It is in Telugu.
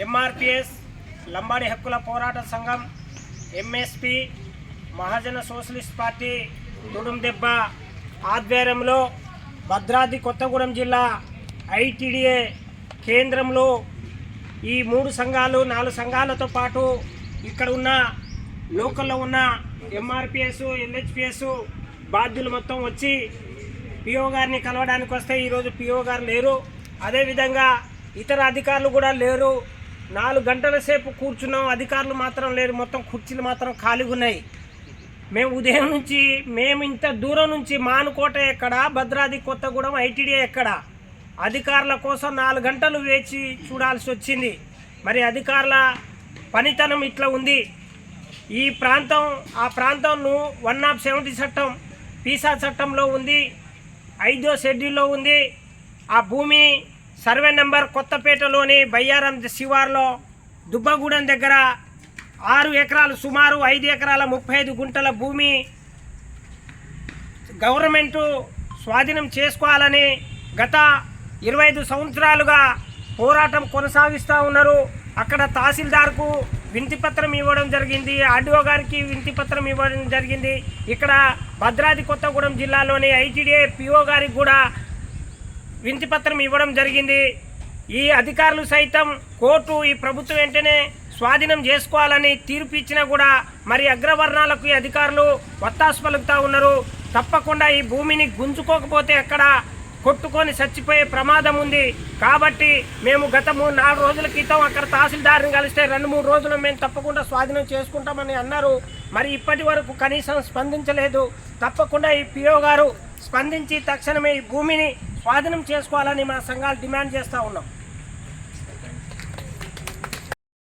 ఎంఆర్పిఎస్ లంబాడి హక్కుల పోరాట సంఘం MSP Mahajana socialist party Tudum Debba ఆధ్వర్యంలో భద్రాద్రి కొత్తగూడెం జిల్లా ఐటీడీఏ కేంద్రంలో ఈ మూడు సంఘాలు నాలుగు సంఘాలతో పాటు ఇక్కడ ఉన్న లోకల్లో ఉన్న ఎంఆర్పిఎస్ ఎల్హెచ్పిఎస్ బాధ్యులు మొత్తం వచ్చి పిఓ గారిని కలవడానికి వస్తే ఈరోజు పిఓ గారు లేరు. అదేవిధంగా ఇతర అధికారులు కూడా లేరు. నాలుగు గంటల సేపు కూర్చున్నాం. అధికారులు మాత్రం లేరు. మొత్తం కుర్చీలు మాత్రం ఖాళీగా ఉన్నాయి. మేము ఉదయం నుంచి మేము ఇంత దూరం నుంచి మానుకోట ఎక్కడ భద్రాద్రి కొత్తగూడెం ఐటీడీ ఎక్కడ? అధికారుల కోసం నాలుగు గంటలు వేచి చూడాల్సి వచ్చింది. మరి అధికారుల పనితనం ఇట్లా ఉంది. ఈ ప్రాంతం ఆ ప్రాంతంను వన్ ఆఫ్ సెవెంటీ చట్టం పీసా చట్టంలో ఉంది. ఐదో షెడ్యూల్లో ఉంది. ఆ భూమి సర్వే నెంబర్ కొత్తపేటలోని బయ్యారం శివార్లో దుబ్బగూడెం దగ్గర ఆరు ఎకరాలు సుమారు ఐదు ఎకరాల ముప్పై ఐదు గుంటల భూమి గవర్నమెంటు స్వాధీనం చేసుకోవాలని గత ఇరవై ఐదు సంవత్సరాలుగా పోరాటం కొనసాగిస్తూ ఉన్నారు. అక్కడ తహసీల్దార్కు వింతి పత్రం ఇవ్వడం జరిగింది. ఆర్డీఓ గారికి వినతి పత్రం ఇవ్వడం జరిగింది. ఇక్కడ భద్రాద్రి కొత్తగూడెం జిల్లాలోని ఐటీడీఏ పిఓ గారికి కూడా వింతిపత్రం ఇవ్వడం జరిగింది. ఈ అధికారులు సైతం కోర్టు ఈ ప్రభుత్వం వెంటనే స్వాధీనం చేసుకోవాలని తీర్పు ఇచ్చినా కూడా మరి అగ్రవర్ణాలకు ఈ అధికారులు వత్తాసు పలుకుతూ ఉన్నారు. తప్పకుండా ఈ భూమిని గుంజుకోకపోతే అక్కడ కొట్టుకొని చచ్చిపోయే ప్రమాదం ఉంది. కాబట్టి మేము గత మూడు నాలుగు రోజుల క్రితం అక్కడ తహసీల్దార్ని కలిస్తే రెండు మూడు రోజులు మేము తప్పకుండా స్వాధీనం చేసుకుంటామని అన్నారు. మరి ఇప్పటి వరకు కనీసం స్పందించలేదు. తప్పకుండా ఈ పిఓ గారు స్పందించి తక్షణమే ఈ భూమిని స్వాధీనం చేసుకోవాలని మా సంఘాలు డిమాండ్ చేస్తూ ఉన్నాం.